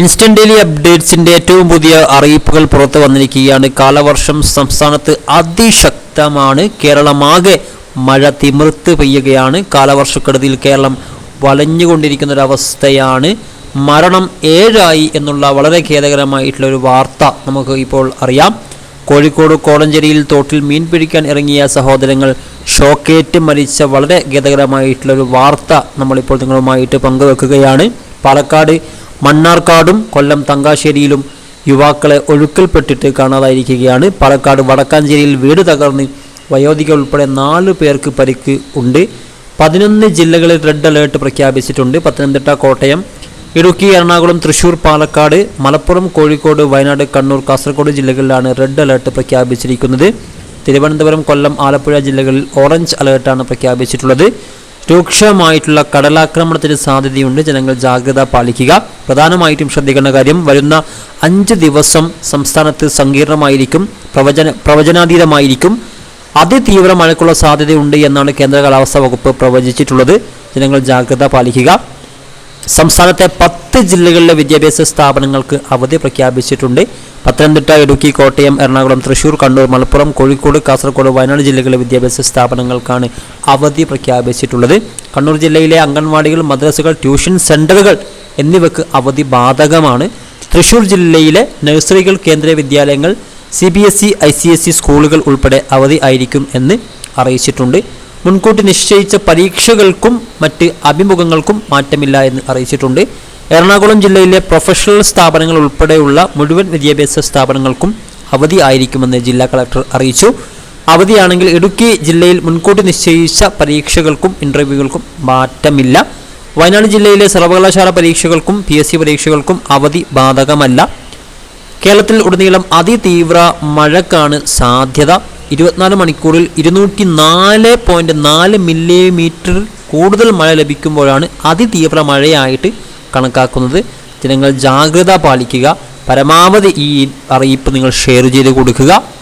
Instant അപ്ഡേറ്റ്സിന്റെ ഏറ്റവും പുതിയ അറിയിപ്പുകൾ പുറത്തു വന്നിരിക്കുകയാണ്. കാലവർഷം സംസ്ഥാനത്ത് അതിശക്തമാണ്. കേരളമാകെ മഴ തിമിർത്ത് പെയ്യുകയാണ്. കാലവർഷക്കെടുതിയിൽ കേരളം വലഞ്ഞുകൊണ്ടിരിക്കുന്ന ഒരവസ്ഥയാണ് മരണം ഏഴായി എന്നുള്ള വളരെ ഖേദകരമായിട്ടുള്ള ഒരു വാർത്ത നമുക്ക് ഇപ്പോൾ അറിയാം. കോഴിക്കോട് കോടഞ്ചേരിയിൽ തോട്ടിൽ മീൻ പിടിക്കാൻ ഇറങ്ങിയ സഹോദരങ്ങൾ ഷോക്കേറ്റ് മരിച്ച വളരെ ഖേദകരമായിട്ടുള്ള ഒരു വാർത്ത നമ്മളിപ്പോൾ നിങ്ങളുമായിട്ട് പങ്കുവെക്കുകയാണ്. പാലക്കാട് മണ്ണാർക്കാടും കൊല്ലം തങ്കാശ്ശേരിയിലും യുവാക്കളെ ഒഴുക്കിൽപ്പെട്ടിട്ട് കാണാതായിരിക്കുകയാണ്. പാലക്കാട് വടക്കാഞ്ചേരിയിൽ വീട് തകർന്ന് വയോധിക ഉൾപ്പെടെ നാല് പേർക്ക് പരിക്ക് ഉണ്ട്. പതിനൊന്ന് ജില്ലകളിൽ റെഡ് അലേർട്ട് പ്രഖ്യാപിച്ചിട്ടുണ്ട്. പത്തനംതിട്ട കോട്ടയം ഇടുക്കി എറണാകുളം തൃശൂർ പാലക്കാട് മലപ്പുറം കോഴിക്കോട് വയനാട് കണ്ണൂർ കാസർഗോഡ് ജില്ലകളിലാണ് റെഡ് അലേർട്ട് പ്രഖ്യാപിച്ചിരിക്കുന്നത്. തിരുവനന്തപുരം കൊല്ലം ആലപ്പുഴ ജില്ലകളിൽ ഓറഞ്ച് അലേർട്ടാണ് പ്രഖ്യാപിച്ചിട്ടുള്ളത്. രൂക്ഷമായിട്ടുള്ള കടലാക്രമണത്തിന് സാധ്യതയുണ്ട്. ജനങ്ങൾ ജാഗ്രത പാലിക്കുക. പ്രധാനമായിട്ടും ശ്രദ്ധിക്കേണ്ട കാര്യം വരുന്ന അഞ്ച് ദിവസം സംസ്ഥാനത്ത് സങ്കീർണമായിരിക്കും പ്രവചന പ്രവചനാതീതമായിരിക്കും. അതിതീവ്ര മഴയ്ക്കുള്ള സാധ്യതയുണ്ട് എന്നാണ് കേന്ദ്ര കാലാവസ്ഥാ വകുപ്പ് പ്രവചിച്ചിട്ടുള്ളത്. ജനങ്ങൾ ജാഗ്രത പാലിക്കുക. സംസ്ഥാനത്തെ പത്ത് ജില്ലകളിലെ വിദ്യാഭ്യാസ സ്ഥാപനങ്ങൾക്ക് അവധി പ്രഖ്യാപിച്ചിട്ടുണ്ട്. പത്തനംതിട്ട ഇടുക്കി കോട്ടയം എറണാകുളം തൃശൂർ കണ്ണൂർ മലപ്പുറം കോഴിക്കോട് കാസർഗോഡ് വയനാട് ജില്ലകളിലെ വിദ്യാഭ്യാസ സ്ഥാപനങ്ങൾക്കാണ് അവധി പ്രഖ്യാപിച്ചിട്ടുള്ളത്. കണ്ണൂർ ജില്ലയിലെ അംഗൻവാടികൾ മദ്രസകൾ ട്യൂഷൻ സെന്ററുകൾ എന്നിവയ്ക്ക് അവധി ബാധകമാണ്. തൃശൂർ ജില്ലയിലെ നഴ്സറികൾ കേന്ദ്ര വിദ്യാലയങ്ങൾ C B S E I C S E സ്കൂളുകൾ ഉൾപ്പെടെ അവധി ആയിരിക്കും എന്ന് അറിയിച്ചിട്ടുണ്ട്. മുൻകൂട്ടി നിശ്ചയിച്ച പരീക്ഷകൾക്കും മറ്റ് അഭിമുഖങ്ങൾക്കും മാറ്റമില്ല എന്ന് അറിയിച്ചിട്ടുണ്ട്. എറണാകുളം ജില്ലയിലെ പ്രൊഫഷണൽ സ്ഥാപനങ്ങൾ ഉൾപ്പെടെയുള്ള മുഴുവൻ വിദ്യാഭ്യാസ സ്ഥാപനങ്ങൾക്കും അവധി ആയിരിക്കുമെന്ന് ജില്ലാ കളക്ടർ അറിയിച്ചു. അവധിയാണെങ്കിൽ ഇടുക്കി ജില്ലയിൽ മുൻകൂട്ടി നിശ്ചയിച്ച പരീക്ഷകൾക്കും ഇന്റർവ്യൂകൾക്കും മാറ്റമില്ല. വയനാട് ജില്ലയിലെ സർവകലാശാല പരീക്ഷകൾക്കും പി എസ് സി പരീക്ഷകൾക്കും അവധി ബാധകമല്ല. കേരളത്തിൽ ഉടനീളം അതിതീവ്ര മഴക്കാണ് സാധ്യത. ഇരുപത്തിനാല് മണിക്കൂറിൽ ഇരുന്നൂറ്റി നാല് പോയിന്റ് നാല് മില്ലിമീറ്റർ കൂടുതൽ മഴ ലഭിക്കുമ്പോഴാണ് അതിതീവ്ര മഴയായിട്ട് കണക്കാക്കുന്നത്. ജനങ്ങൾ ജാഗ്രത പാലിക്കുക. പരമാവധി ഈ അറിയിപ്പ് നിങ്ങൾ ഷെയർ ചെയ്ത് കൊടുക്കുക.